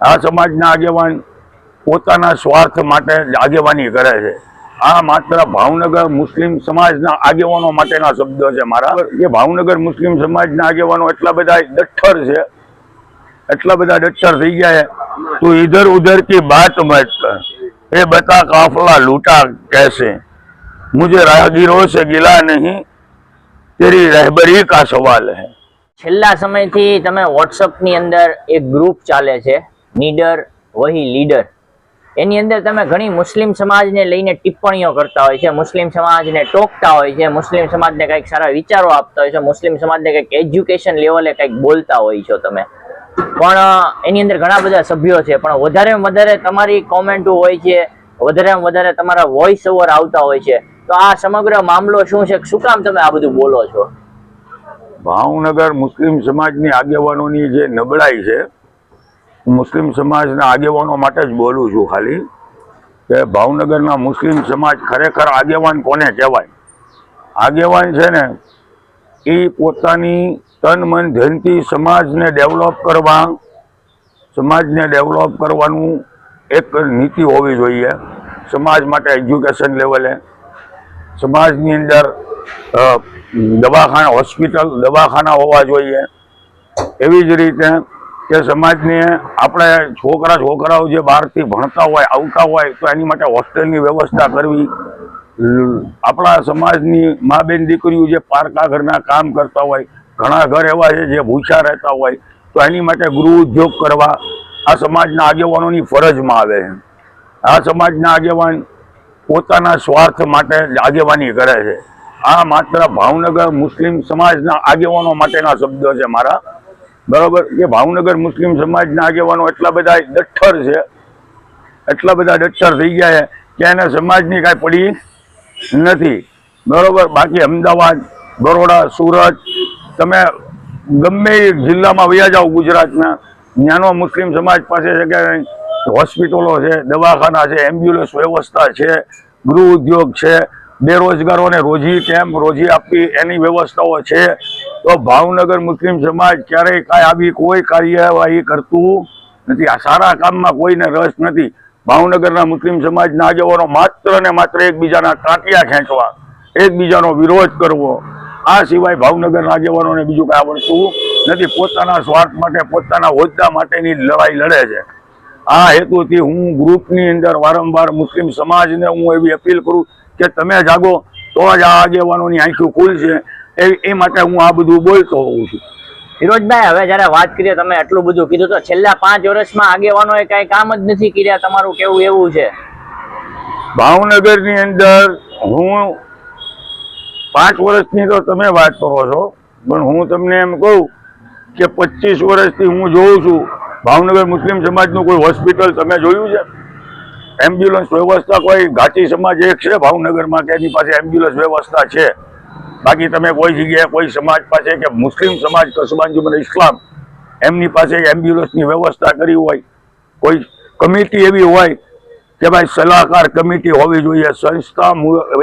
આ સમાજના આગેવાન પોતાના સ્વાર્થ માટે આગેવાની કરે છે. આ માત્ર ભાવનગર મુસ્લિમ સમાજના આગેવાનો માટેના શબ્દો છે મારા. એ ભાવનગર મુસ્લિમ સમાજના આગેવાનો એટલા બધા ડઠ્ઠર છે. એટલા બધા ડઠ્ઠર થઈ ગયા છે. તું ઇધર ઉધર કી બાત મત કર. એ બતા કાફલા લૂટા કહેશે મુજે રાહગીરો છે ગિલા નહીં. તેરી રહેબરી કા સવાલ હે. છેલ્લા સમયથી તમે વોટ્સઅપની અંદર એક ગ્રુપ ચાલે છે. નીડર, વહી લીડર. એની અંદર તમે ઘણી મુસ્લિમ સમાજને લઈને ટિપ્પણીઓ કરતા હોય છે, મુસ્લિમ સમાજને ટોકતા હોય છે, મુસ્લિમ સમાજને કંઈક સારા વિચારો આપતા હોય છે, મુસ્લિમ સમાજને કંઈક એજ્યુકેશન લેવલે કંઈક બોલતા હોય છો તમે. પણ એની અંદર ઘણા બધા સભ્યો છે, પણ વધારે વધારે તમારી કોમેન્ટો હોય છે, વધારે વધારે તમારા વોઇસ ઓવર આવતા હોય છે. તો આ સમગ્ર મામલો શું છે, શું કામ તમે આ બધું બોલો છો? ભાવનગર મુસ્લિમ સમાજની આગેવાનોની જે નબળાઈ છે મુસ્લિમ સમાજના આગેવાનો માટે જ બોલું છું ખાલી કે ભાવનગરના મુસ્લિમ સમાજ ખરેખર આગેવાન કોને કહેવાય? આગેવાન છે ને, એ પોતાની તન, મન, ધનથી સમાજને ડેવલપ કરવા, સમાજને ડેવલપ કરવાનું એક નીતિ હોવી જોઈએ. સમાજ માટે એજ્યુકેશન લેવલે, સમાજની અંદર દવાખાના, હોસ્પિટલ, દવાખાના હોવા જોઈએ. એવી જ રીતે કે સમાજને આપણે છોકરા, છોકરાઓ જે બહારથી ભણતા હોય, આવતા હોય, તો એની માટે હોસ્ટેલની વ્યવસ્થા કરવી. આપણા સમાજની મા બેન દીકરીઓ જે પારકા ઘરના કામ કરતા હોય, ઘણા ઘર એવા છે જે ભૂસા રહેતા હોય, તો એની માટે ગૃહ ઉદ્યોગ કરવા આ સમાજના આગેવાનોની ફરજમાં આવે છે. આ સમાજના આગેવાન પોતાના સ્વાર્થ માટે આગેવાની કરે છે. આ માત્ર ભાવનગર મુસ્લિમ સમાજના આગેવાનો માટેના શબ્દો છે મારા. બરોબર? કે ભાવનગર મુસ્લિમ સમાજના આગેવાનો એટલા બધા ડઠ્ઠર છે, એટલા બધા ડઠ્ઠર થઈ ગયા છે કે એને સમાજની કાંઈ પડી નથી. બરોબર? બાકી અમદાવાદ, બરોડા, સુરત, તમે ગમે જિલ્લામાં વયા જાઓ ગુજરાતના, ત્યાંનો મુસ્લિમ સમાજ પાસે છે કે હોસ્પિટલો છે, દવાખાના છે, એમ્બ્યુલન્સ વ્યવસ્થા છે, ગૃહ ઉદ્યોગ છે, બેરોજગારોને રોજી કેમ્પ રોજી આપવી એની વ્યવસ્થાઓ છે. તો ભાવનગર મુસ્લિમ સમાજ ક્યારેય કાંઈ આવી કોઈ કાર્યવાહી કરતું નથી. આ સારા કામમાં કોઈને રસ નથી. ભાવનગરના મુસ્લિમ સમાજના આગેવાનો માત્ર ને માત્ર એકબીજાના ટાંટિયા ખેંચવા, એકબીજાનો વિરોધ કરવો. આ સિવાય ભાવનગરના આગેવાનોને બીજું કાંઈ આવડતું નથી. પોતાના સ્વાર્થ માટે, પોતાના હોદ્દા માટેની લડાઈ લડે છે. આ હેતુથી હું ગ્રુપની અંદર વારંવાર મુસ્લિમ સમાજને હું એવી અપીલ કરું કે તમે જાગો, તો જ આ આગેવાનોની આંખો ખુલશે. એ એ માટે હું આ બધું બોલતો હોઉં છું. ફિરોજભાઈ હવે જયારે વાત કરીએ તમે આટલું બધું કીધું તો છેલ્લા પાંચ વર્ષમાં આગેવાનોએ કઈ કામ જ નથી કર્યા તમારું કેવું એવું છે? ભાવનગરની અંદર હું પાંચ વર્ષની તો તમે વાત કરો છો પણ હું તમને એમ કહું કે પચીસ વર્ષથી હું જોઉં છું ભાવનગર મુસ્લિમ સમાજનું કોઈ હોસ્પિટલ તમે જોયું છે? એમ્બ્યુલન્સ વ્યવસ્થા કોઈ ઘાટી સમાજ એક છે ભાવનગરમાં કે એની પાસે એમ્બ્યુલન્સ વ્યવસ્થા છે? બાકી તમે કોઈ જગ્યાએ કોઈ સમાજ પાસે કે મુસ્લિમ સમાજ કસબાંજુમન ઇસ્લામ, એમની પાસે એમ્બ્યુલન્સની વ્યવસ્થા કરી હોય, કોઈ કમિટી એવી હોય કે ભાઈ સલાહકાર કમિટી હોવી જોઈએ. સંસ્થા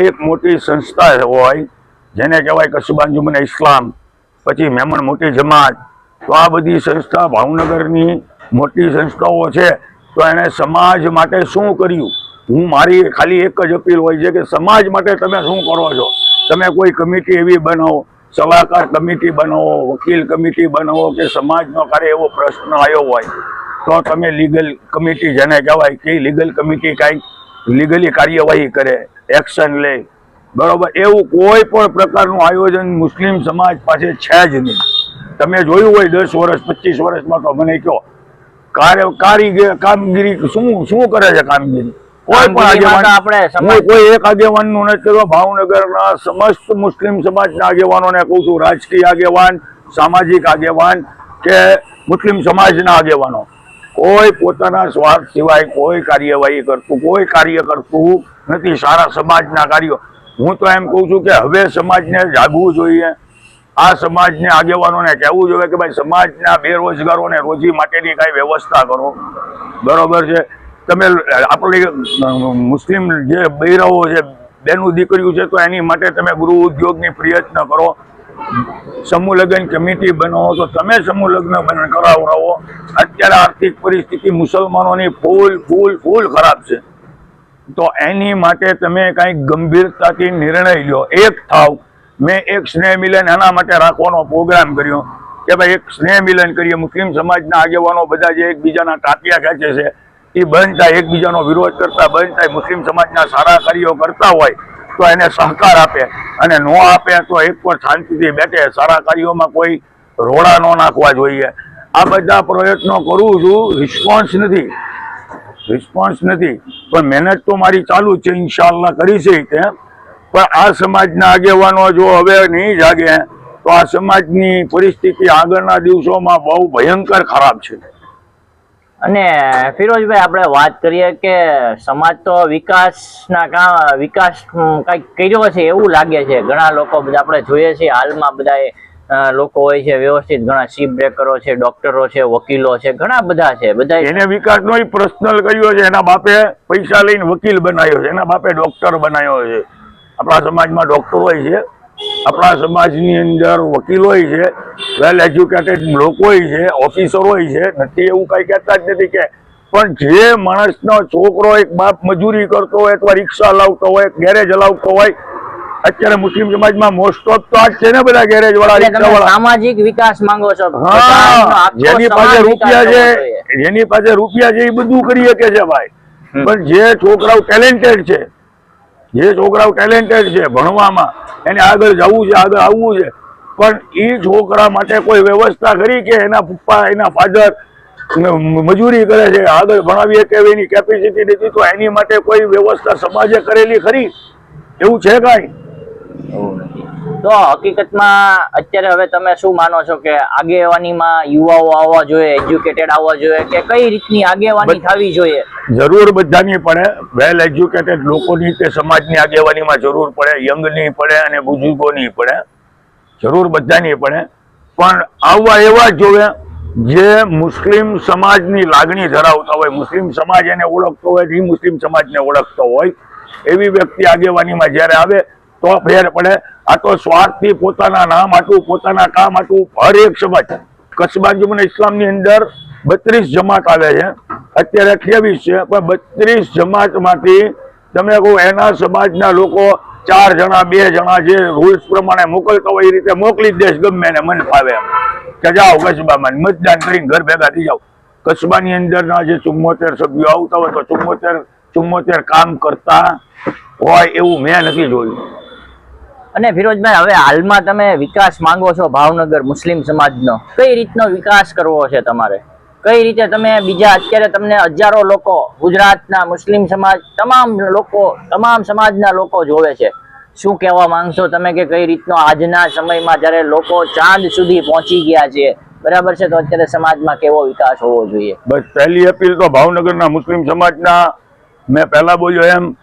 એક મોટી સંસ્થા હોય, જેને કહેવાય કસબાંજુમન ઇસ્લામ, પછી મેમણ મોટી જમાત. તો આ બધી સંસ્થા ભાવનગરની મોટી સંસ્થાઓ છે. તો એણે સમાજ માટે શું કર્યું? હું મારી ખાલી એક જ અપીલ હોય છે કે સમાજ માટે તમે શું કરો છો? તમે કોઈ કમિટી એવી બનાવો સલાહકાર કમિટી બનાવો વકીલ કમિટી બનાવો કે સમાજનો કાર્ય એવો પ્રશ્ન આવ્યો હોય, તો તમે લીગલ કમિટી જેને કહેવાય, કે લીગલ કમિટી કાંઈક લીગલી કાર્યવાહી કરે, એક્શન લે. બરોબર? એવું કોઈ પણ પ્રકારનું આયોજન મુસ્લિમ સમાજ પાસે છે જ નહીં. તમે જોયું હોય દસ વર્ષ, પચીસ વર્ષમાં તો મને કહો, કાર્ય કામગીરી શું શું કરે છે કામગીરી? કોઈ પણ આગેવાન સમાજ હું કોઈ એક આગેવાનનું નથી કરતો ભાવનગરના સમસ્ત મુસ્લિમ સમાજના આગેવાનોને કહું છું રાજકીય આગેવાન સામાજિક આગેવાન કે મુસ્લિમ સમાજના આગેવાનો. કોઈ પોતાના સ્વાર્થ સિવાય કોઈ કાર્યવાહી કરતું કોઈ કાર્ય કરતું નથી સારા સમાજના કાર્યો. હું તો એમ કહું છું કે હવે સમાજને જાગવું જોઈએ. આ સમાજને આગેવાનોને કહેવું જોઈએ કે ભાઈ સમાજના બેરોજગારોને રોજી માટેની કાંઈ વ્યવસ્થા કરો. બરોબર છે? તમે આપણી મુસ્લિમ જે બૈરાઓ છે, બેનું દીકરીઓ છે, તો એની માટે તમે ગૃહ ઉદ્યોગની પ્રયત્ન કરો. સમૂહ લગ્ન કમિટી બનાવો, તો તમે સમૂહ લગ્ન કરાવડાવો. અત્યારે આર્થિક પરિસ્થિતિ મુસલમાનોની ફૂલ ફૂલ ફૂલ ખરાબ છે. તો એની માટે તમે કાંઈક ગંભીરતાથી નિર્ણય લ્યો. એક થાવ, મેં એક સ્નેહ મિલન એના માટે રાખવાનો પ્રોગ્રામ કર્યો કે ભાઈ એક સ્નેહ મિલન કરીએ. મુસ્લિમ સમાજના આગેવાનો બધા જે એકબીજાના ટાંટિયા ખેંચે છે. એ બંધ થાય, એકબીજાનો વિરોધ કરતા, બંધ થાય, મુસ્લિમ સમાજના સારા કાર્યો કરતા હોય તો એને સહકાર આપે. અને ન આપે તો એક પર શાંતિથી બેઠે. સારા કાર્યોમાં કોઈ રોડા ન નાખવા જોઈએ. આ બધા પ્રયત્નો કરું છું રિસ્પોન્સ નથી. રિસ્પોન્સ નથી. પણ મહેનત તો મારી ચાલુ છે ઇન્શાલ્લા કરી છે તે. પણ આ સમાજના આગેવાનો જો હવે નહીં જાગે, તો આ સમાજની પરિસ્થિતિ આગળના દિવસોમાં બહુ ભયંકર ખરાબ છે. અને ફિરોજભાઈ, આપણે વાત કરીએ કે સમાજ તો વિકાસના કામ, વિકાસ કંઈક કર્યો છે એવું લાગે છે. ઘણા લોકો બધા આપણે જોઈએ છીએ, હાલમાં બધા લોકો હોય છે વ્યવસ્થિત, ઘણા સીપ બ્રેકરો છે, ડોક્ટરો છે, વકીલો છે, ઘણા બધા છે. બધા એને વિકાસનો પર્સનલ કર્યો છે, એના બાપે પૈસા લઈને વકીલ બનાવ્યો છે, એના બાપે ડોક્ટર બનાવ્યો છે. આપણા સમાજમાં ડોક્ટર હોય છે. આપણા સમાજની અંદર વકીલ હોય છે વેલ એજ્યુકેટેડ લોકો છે ઓફિસર છે નથી એવું કઈ કહેતા જ નથી કે પણ જે માણસનો છોકરો એક બાપ મજૂરી કરતો હોય અથવા રિક્ષા લાવતો હોય ગેરેજ લાવતો હોય અત્યારે મુસ્લિમ સમાજમાં મોસ્ટ ઓફ તો આ છે ને બધા ગેરેજ વાળા રિક્ષા વાળા સામાજિક વિકાસ માંગો છો. હા જેની પાસે રૂપિયા છે જેની પાસે રૂપિયા છે એ બધું કરી શકે છે ભાઈ. પણ જે છોકરાઓ ટેલેન્ટેડ છે જે છોકરાઓ ટેલેન્ટેડ છે ભણવામાં, એને આગળ જવું છે, આગળ આવવું છે, પણ એ છોકરા માટે કોઈ વ્યવસ્થા કરી કે એના પપ્પા, એના ફાધર મજૂરી કરે છે, આગળ ભણાવીએ કે એની કેપેસિટી નથી, તો એની માટે કોઈ વ્યવસ્થા સમાજે કરેલી ખરી એવું છે કાંઈ. તો હકીકતમાં અત્યારે હવે તમે શું માનો છો કે આગેવાનીમાં યુવાઓ આવવા જોઈએ એજ્યુકેટેડ આવવા જોઈએ કે કઈ રીતની આગેવાની થવી જોઈએ? જરૂર બધાની પડે. વેલ એજ્યુકેટેડ લોકોની કે સમાજની આગેવાનીમાં જરૂર પડે યંગની પડે અને બુઝુર્ગોની પડે. જરૂર બધાની પડે. પણ આવવા એવા જોવે જે મુસ્લિમ સમાજની લાગણી ધરાવતા હોય. મુસ્લિમ સમાજ એને ઓળખતો હોય એ મુસ્લિમ સમાજને ઓળખતો હોય. એવી વ્યક્તિ આગેવાનીમાં જ્યારે આવે તો ફેર પડે. આ તો સ્વાર્થથી પોતાના નામ હાટું પોતાના કામ હાટું હર એક સમાજ કચ્છ મને ઇસ્લામની અંદર બત્રીસ જમાત આવે છે. અત્યારે અઠ્યાવીસ છે, પણ બત્રીસ જમાતમાંથી તમે કહો એના સમાજના લોકો ચાર જણા, બે જણા જે રૂલ્સ પ્રમાણે મોકલતા હોય એ રીતે મોકલી દેશ ગમે એને મન ફાવે એમ. કે જાઓ કસ્બામાં મતદાન કરીને ઘર ભેગા થઈ જાઓ. કસ્બાની અંદરના જે ચુમ્મોતેર સભ્યો આવતા હોય તો ચુમ્મોતેર ચુમ્મોતેર કામ કરતા હોય એવું મેં નથી જોયું. અને ફિરોજભાઈ, હવે હાલમાં તમે વિકાસ માંગો છો ભાવનગર મુસ્લિમ સમાજનો, કઈ રીતનો વિકાસ કરવો છે તમારે? કઈ રીતે તમે બીજા, અત્યારે તમને હજારો લોકો ગુજરાતના મુસ્લિમ સમાજ, તમામ લોકો, તમામ સમાજના લોકો જોવે છે. શું કહેવા માંગશો તમે કે કઈ રીતનો આજના સમયમાં જ્યારે લોકો ચાંદ સુધી પહોંચી ગયા છે? બરાબર છે, તો અત્યારે સમાજમાં કેવો વિકાસ હોવો જોઈએ? બસ પહેલી અપીલ તો ભાવનગરના મુસ્લિમ સમાજના, મેં પહેલા બોલ્યો એમ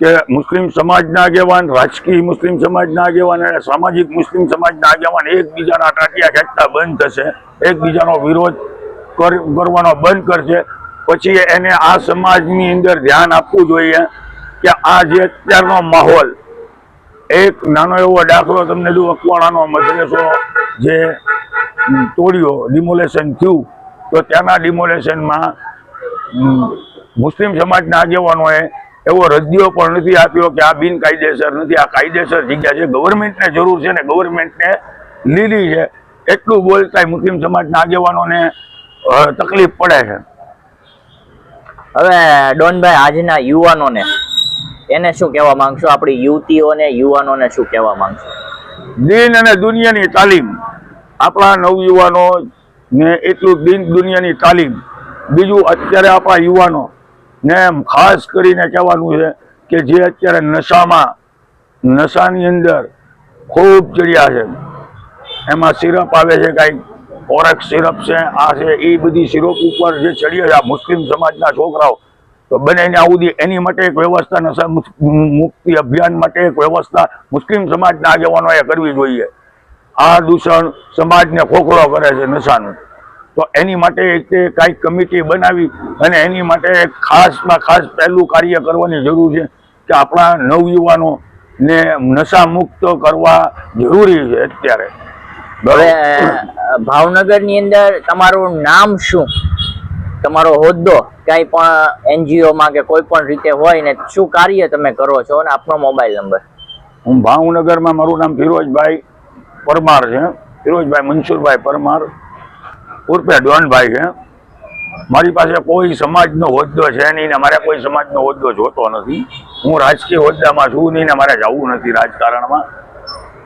કે મુસ્લિમ સમાજના આગેવાન રાજકીય મુસ્લિમ સમાજના આગેવાન અને સામાજિક મુસ્લિમ સમાજના આગેવાન એકબીજાના ટાટિયા ખેંચતા બંધ થશે. એકબીજાનો વિરોધ કરવાનો બંધ કરશે. પછી એને આ સમાજની અંદર ધ્યાન આપવું જોઈએ કે આ જે અત્યારનો માહોલ, એક નાનો એવો દાખલો તમને જો અકવાડાનો મદ્રેસો જે તોડ્યો, ડિમોલેશન થયું, તો ત્યાંના ડિમોલેશનમાં મુસ્લિમ સમાજના આગેવાનોએ એવો રદિયો પણ નથી આપ્યો કે આ બિનકાયદેસર નથી આ કાયદેસર જગ્યા છે. ગવર્મેન્ટને જરૂર છે ને ગવર્મેન્ટને લીધી છે. એટલું બોલતા મુસ્લિમ સમાજના આગેવાનોને તકલીફ પડે છે. હવે ડોનભાઈ આજના યુવાનોને એને શું કહેવા માંગશો? આપણી યુવતીઓને યુવાનોને શું કહેવા માંગશો? દિન અને દુનિયાની તાલીમ. આપણા નવયુવાનો ને એટલું દિન દુનિયાની તાલીમ. બીજું અત્યારે આપણા યુવાનો ને ખાસ કરીને કહેવાનું છે કે જે અત્યારે નશામાં, નશાની અંદર ખૂબ ચડ્યા છે. એમાં સિરપ આવે છે કાંઈક ઓરેક્સ સિરપ છે, આ છે, એ બધી સિરપ ઉપર જે ચડીએ છે આ મુસ્લિમ સમાજના છોકરાઓ, તો બને આવું એની માટે એક વ્યવસ્થા નશા મુક્તિ અભિયાન માટે એક વ્યવસ્થા મુસ્લિમ સમાજના આગેવાનોએ કરવી જોઈએ. આ દૂષણ સમાજને ખોખરો કરે છે નશાનું. તો એની માટે એક કાંઈક કમિટી બનાવી અને એની માટે ખાસમાં ખાસ પહેલું કાર્ય કરવાની જરૂર છે કે આપણા નવયુવાનો ને નશા મુક્ત કરવા જરૂરી છે અત્યારે. હવે ભાવનગરની અંદર તમારું નામ શું? તમારો હોદ્દો કઈ પણ એનજીઓમાં કે કોઈ પણ રીતે હોય ને શું કાર્ય તમે કરો છો અને આપનો મોબાઈલ નંબર? હું ભાવનગરમાં મારું નામ ફિરોજભાઈ પરમાર છે. ફિરોજભાઈ મનસુરભાઈ પરમાર. ઉર્ફે ડોનભાઈ છે. મારી પાસે કોઈ સમાજનો હોદ્દો છે નહીં ને મારે કોઈ સમાજનો હોદ્દો જોતો નથી. હું રાજકીય હોદ્દામાં છું નહીં ને મારે જવું નથી રાજકારણમાં.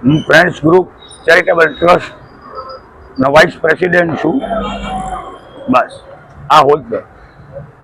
હું ફ્રેન્ડ્સ ગ્રુપ ચેરિટેબલ ટ્રસ્ટ નો વાઇસ પ્રેસિડેન્ટ છું. બસ, આ હોદ્દો.